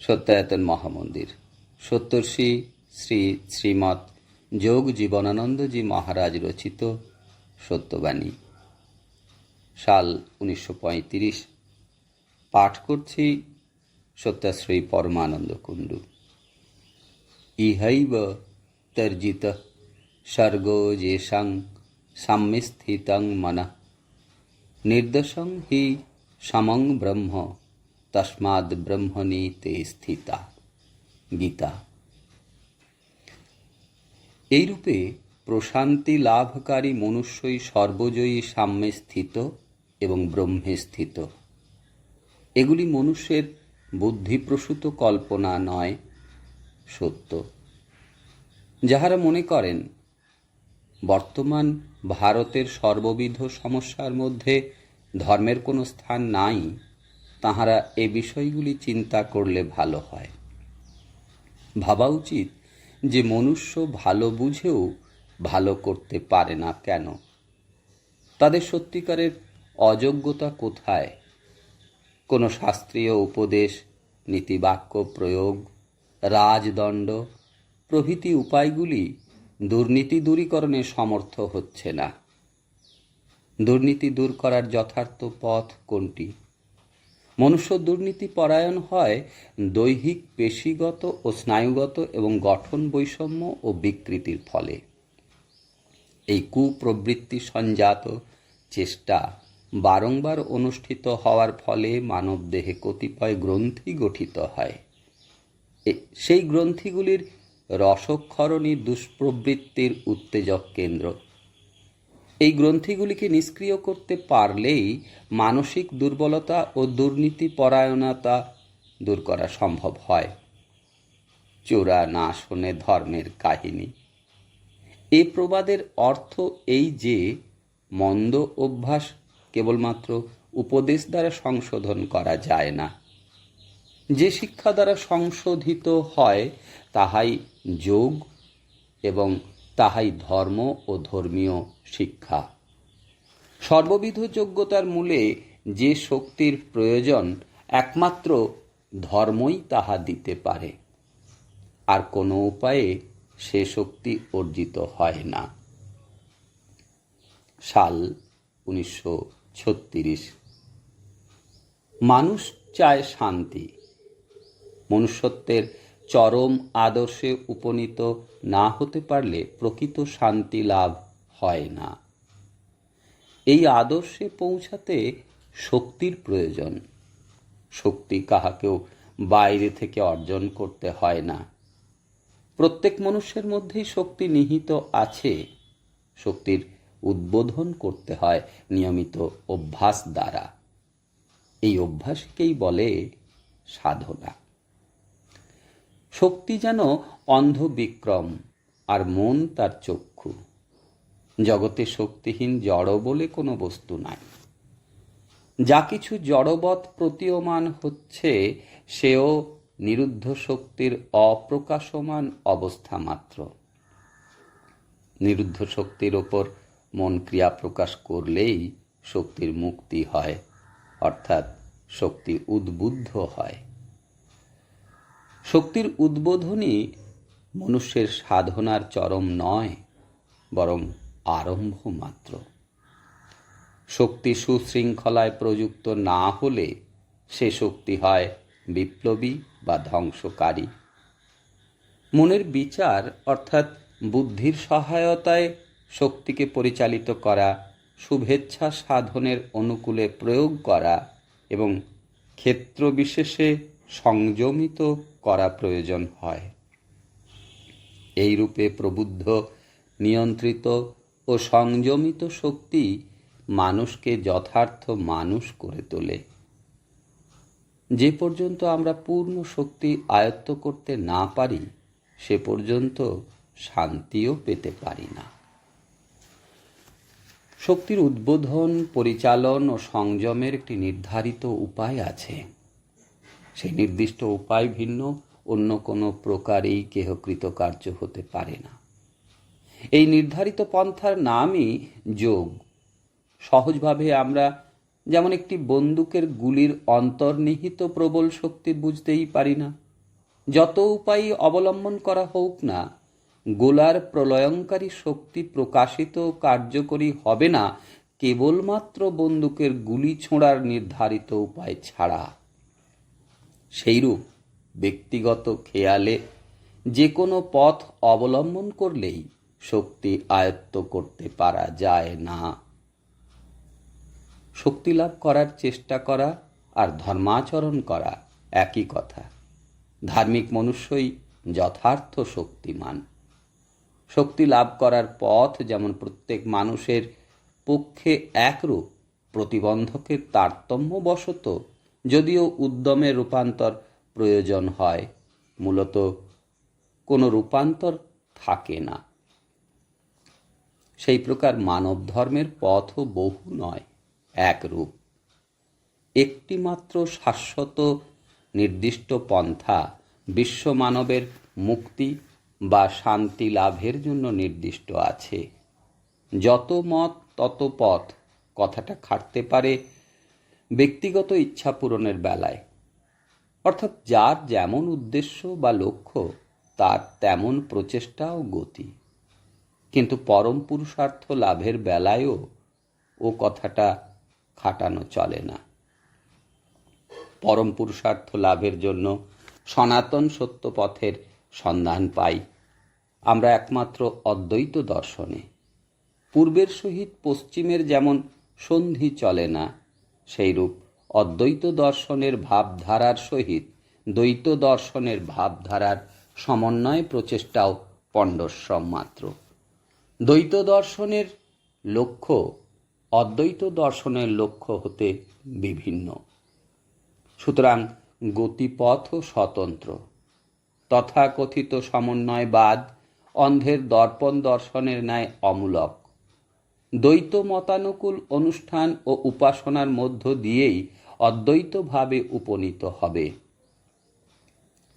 সত্যায়তন মহামন্দির। সত্তর্ষি শ্রী শ্রীমৎ যোগ জীবনানন্দজি মহারাজ রচিত সত্যবাণী। সাল উনিশশো পঁয়ত্রিশ। পাঠ করছি সত্যাশ্রী পরমানন্দ কুণ্ডু। ইহৈব তর্জিত স্বর্গো যেষাং সাম্যস্থিতং মনঃ। নির্দশং হি সমং ব্রহ্ম। তস্মাদ ব্রহ্মণি তে স্থিতা গীতা এইরূপে প্রশান্তি লাভকারী মনুষ্যই সর্বজয়ী সাম্যে স্থিত এবং ব্রহ্মে স্থিত। এগুলি মনুষ্যের বুদ্ধিপ্রসূত কল্পনা নয়, সত্য। যাহারা মনে করেন, বর্তমান ভারতের সর্ববিধ সমস্যার মধ্যে ধর্মের কোনো স্থান নাই তাহারা এ বিষয়গুলি চিন্তা করলে ভালো হয়। ভাবা উচিত যে মনুষ্য ভালো বুঝেও ভালো করতে পারে না কেন? তাদের সত্যিকারের অযোগ্যতা কোথায়? কোনো শাস্ত্রীয় উপদেশ, নীতিবাক্য প্রয়োগ, রাজদণ্ড, প্রভৃতি উপায়গুলি দুর্নীতি দূরীকরণে সমর্থ হচ্ছে না। দুর্নীতি দূর করার যথার্থ পথ কোনটি? মনুষ্য দুর্নীতি পরায়ণ হয় দৈহিক, পেশিগত ও স্নায়ুগত এবং গঠন বৈষম্য ও বিকৃতির ফলে। এই কুপ্রবৃত্তি সঞ্জাত চেষ্টা বারংবার অনুষ্ঠিত হওয়ার ফলে মানবদেহে কতিপয় গ্রন্থি গঠিত হয়। সেই গ্রন্থিগুলির রসক্ষরণী দুষ্প্রবৃত্তির উত্তেজক কেন্দ্র এই গ্রন্থিগুলিকে নিষ্ক্রিয় করতে পারলেই মানসিক দুর্বলতা ও দুর্নীতি পরায়ণতা দূর করা সম্ভব হয়। চোরা না শোনে ধর্মের কাহিনী। এ প্রবাদের অর্থ এই যে, মন্দ অভ্যাস কেবলমাত্র উপদেশ দ্বারা সংশোধন করা যায় না। যে শিক্ষা দ্বারা সংশোধিত হয়, তাহাই যোগ এবং তাহাই ধর্ম ও ধর্মীয় শিক্ষা। সর্ববিধ যোগ্যতার মূলে যে শক্তির প্রয়োজন একমাত্র ধর্মই তাহা দিতে পারে। আর কোনো উপায়ে সে শক্তি অর্জিত হয় না। সাল উনিশশো ছত্রিশ। মানুষ চায় শান্তি। মনুষ্যত্বের চরম আদর্শে উপনীত না হতে পারলে প্রকৃত শান্তি লাভ হয় না। এই আদর্শে পৌঁছাতে শক্তির প্রয়োজন। শক্তি কাহাকেও বাইরে থেকে অর্জন করতে হয় না। প্রত্যেক মনুষ্যের মধ্যেই শক্তি নিহিত আছে। শক্তির উদ্বোধন করতে হয় নিয়মিত অভ্যাস দ্বারা। এই অভ্যাসকেই বলে সাধনা। শক্তি যেন অন্ধ বিক্রম আর মন তার চক্ষু। জগতে শক্তিহীন জড় বলে কোনো বস্তু নাই। যা কিছু জড়বৎ প্রতীয়মান হচ্ছে, সেও নিরুদ্ধ শক্তির অপ্রকাশমান অবস্থা মাত্র। নিরুদ্ধ শক্তির ওপর মন ক্রিয়া প্রকাশ করলেই শক্তির মুক্তি হয়, অর্থাৎ শক্তি উদ্বুদ্ধ হয়। শক্তির উদ্বোধনই মনুষ্যের সাধনার চরম নয়, বরং আরম্ভ মাত্র। শক্তি সুশৃঙ্খলায় প্রযুক্ত না হলে সে শক্তি হয় বিপ্লবী বা ধ্বংসকারী। মনের বিচার, অর্থাৎ বুদ্ধির সহায়তায় শক্তিকে পরিচালিত করা, শুভেচ্ছা সাধনের অনুকূলে প্রয়োগ করা এবং ক্ষেত্র বিশেষে সংযমিত করা প্রয়োজন হয়। এই রূপে প্রবুদ্ধ, নিয়ন্ত্রিত ও সংযমিত শক্তি মানুষকে যথার্থ মানুষ করে তোলে। যে পর্যন্ত আমরা পূর্ণ শক্তি আয়ত্ত করতে না পারি, সে পর্যন্ত শান্তিও পেতে পারি না। শক্তির উদ্বোধন, পরিচালন ও সংযমের একটি নির্ধারিত উপায় আছে। সেই নির্দিষ্ট উপায় ভিন্ন, অন্য কোনো প্রকারেই কেহকৃত কার্য হতে পারে না। এই নির্ধারিত পন্থার নামই যোগ। সহজভাবে আমরা যেমন একটি বন্দুকের গুলির অন্তর্নিহিত প্রবল শক্তি বুঝতেই পারি না, যত উপায় অবলম্বন করা হোক না, গোলার প্রলয়ঙ্কারী শক্তি প্রকাশিত কার্যকরী হবে না, কেবলমাত্র বন্দুকের গুলি ছোঁড়ার নির্ধারিত উপায় ছাড়া। সেইরূপ ব্যক্তিগত খেয়ালে যে কোনো পথ অবলম্বন করলেই শক্তি আয়ত্ত করতে পারা যায় না। শক্তি লাভ করার চেষ্টা করা আর ধর্মাচরণ করা একই কথা। ধার্মিক মনুষ্যই যথার্থ শক্তিমান। শক্তি লাভ করার পথ যেমন প্রত্যেক মানুষের পক্ষে একরূপ, প্রতিবন্ধকের তারতম্যবশত যদিও উদ্যমে রূপান্তর প্রয়োজন হয়, মূলত কোনো রূপান্তর থাকে না। সেই প্রকার মানব ধর্মের পথও বহু নয়, একরূপ। একটি মাত্র শাশ্বত নির্দিষ্ট পন্থা বিশ্ব মানবের মুক্তি বা শান্তি লাভের জন্য নির্দিষ্ট আছে। যত মত, তত পথ কথাটা খাটতে পারে ব্যক্তিগত ইচ্ছা পূরণের বেলায়। অর্থাৎ যার যেমন উদ্দেশ্য বা লক্ষ্য, তার তেমন প্রচেষ্টা ও গতি। কিন্তু পরম পুরুষার্থ লাভের বেলায়ও ও কথাটা খাটানো চলে না। পরম পুরুষার্থ লাভের জন্য সনাতন সত্য পথের সন্ধান পাই। আমরা একমাত্র অদ্বৈত দর্শনে। পূর্বের সহিত পশ্চিমের যেমন সন্ধি চলে না সেইরূপ অদ্বৈত দর্শনের ভাবধারার সহিত দ্বৈত দর্শনের ভাবধারার সমন্বয় প্রচেষ্টাও পণ্ডশ্রম মাত্র। দ্বৈত দর্শনের লক্ষ্য অদ্বৈত দর্শনের লক্ষ্য হতে বিভিন্ন। সুতরাং গতিপথও স্বতন্ত্র। তথাকথিত সমন্বয়বাদ অন্ধের দর্পণ দর্শনের ন্যায় অমূলক। দ্বৈত মতানুকূল অনুষ্ঠান ও উপাসনার মধ্য দিয়েই অদ্বৈতভাবে উপনীত হবে।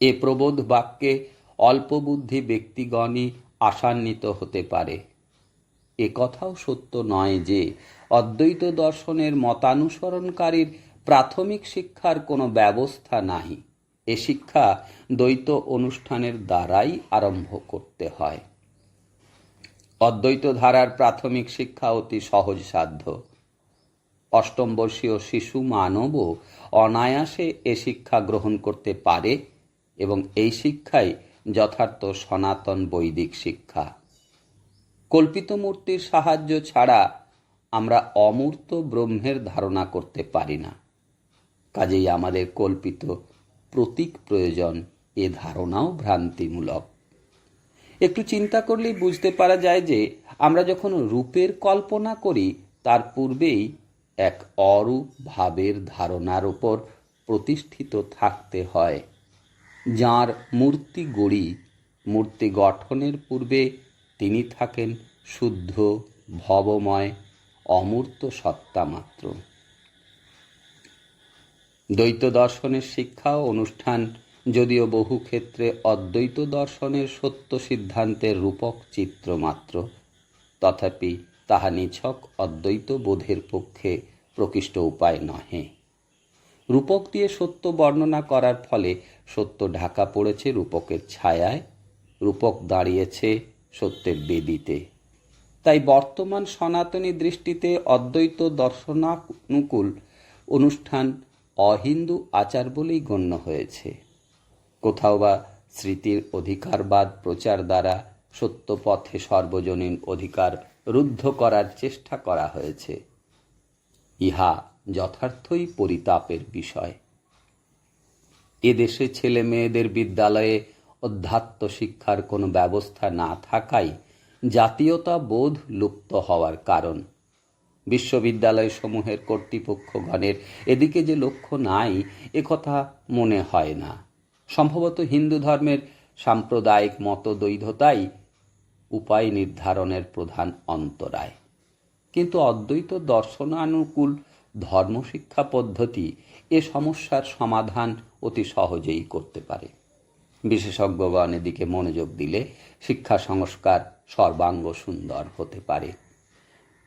এ প্রবোধ বাক্যে অল্পবুদ্ধি ব্যক্তিগণই আশান্বিত হতে পারে। এ কথাও সত্য নয় যে অদ্বৈত দর্শনের মতানুসরণকারীর প্রাথমিক শিক্ষার কোনো ব্যবস্থা নাই। এ শিক্ষা দ্বৈত অনুষ্ঠানের দ্বারাই আরম্ভ করতে হয়। অদ্বৈত ধারার প্রাথমিক শিক্ষা অতি সহজসাধ্য অষ্টম বর্ষীয় শিশু মানবও অনায়াসে এ শিক্ষা গ্রহণ করতে পারে এবং এই শিক্ষাই যথার্থ সনাতন বৈদিক শিক্ষা। কল্পিত মূর্তির সাহায্য ছাড়া আমরা অমূর্ত ব্রহ্মের ধারণা করতে পারি না। কাজেই আমাদের কল্পিত প্রতীক প্রয়োজন, এ ধারণাও ভ্রান্তিমূলক। একটু চিন্তা করলেই বুঝতে পারা যায় যে আমরা যখন রূপের কল্পনা করি, তার পূর্বেই এক অরূপ ভাবের ধারণার উপর প্রতিষ্ঠিত থাকতে হয়, যার মূর্তি গড়ি, মূর্তি গঠনের পূর্বে তিনি থাকেন শুদ্ধ, ভবময়, অমূর্ত সত্তা মাত্র। দ্বৈত দর্শনের শিক্ষা ও অনুষ্ঠান যদিও বহু ক্ষেত্রে অদ্বৈত দর্শনের সত্য সিদ্ধান্তের রূপক চিত্র মাত্র, তথাপি তাহা নিছক অদ্বৈত বোধের পক্ষে প্রকৃষ্ট উপায় নহে। রূপক দিয়ে সত্য বর্ণনা করার ফলে সত্য ঢাকা পড়েছে রূপকের ছায়ায়, রূপক দাঁড়িয়েছে সত্যের বেদিতে। তাই বর্তমান সনাতনী দৃষ্টিতে অদ্বৈত দর্শনানুকূল অনুষ্ঠান অহিন্দু আচার বলেই গণ্য হয়েছে। কোথাও বা স্মৃতির অধিকারবাদ প্রচার দ্বারা সত্য পথে সর্বজনীন অধিকার রুদ্ধ করার চেষ্টা করা হয়েছে। ইহা যথার্থই পরিতাপের বিষয়। এদেশে ছেলে মেয়েদের বিদ্যালয়ে অধ্যাত্ম শিক্ষার কোনো ব্যবস্থা না থাকাই জাতীয়তা বোধ লুপ্ত হওয়ার কারণ। বিশ্ববিদ্যালয় সমূহের কর্তৃপক্ষগণের এদিকে যে লক্ষ্য নাই একথা মনে হয় না সম্ভবত হিন্দু ধর্মের সাম্প্রদায়িক মতদ্বৈধতাই উপায় নির্ধারণের প্রধান অন্তরায়। কিন্তু অদ্বৈত দর্শনানুকূল ধর্মশিক্ষা পদ্ধতি এ সমস্যার সমাধান অতি সহজেই করতে পারে। বিশেষজ্ঞগণ এদিকে মনোযোগ দিলে শিক্ষা সংস্কার সর্বাঙ্গ সুন্দর হতে পারে।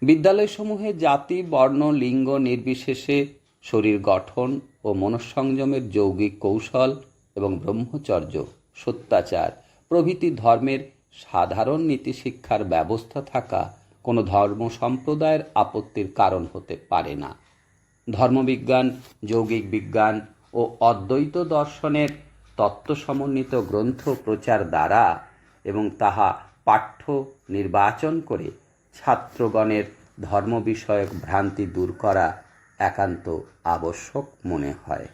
বিদ্যালয়সমূহে জাতি, বর্ণ, লিঙ্গ নির্বিশেষে শরীর গঠন ও মনঃসংযমের যৌগিক কৌশল এবং ব্রহ্মচর্য, সত্যাচার, প্রভৃতি ধর্মের সাধারণ নীতিশিক্ষার ব্যবস্থা থাকা কোনো ধর্ম সম্প্রদায়ের আপত্তির কারণ হতে পারে না। ধর্মবিজ্ঞান, যৌগিক বিজ্ঞান ও অদ্বৈত দর্শনের তত্ত্ব সমন্বিত গ্রন্থ প্রচার দ্বারা এবং তাহা পাঠ্য নির্বাচন করে ছাত্রগণের ধর্ম বিষয়ক ভ্রান্তি দূর করা একান্ত আবশ্যক মনে হয়।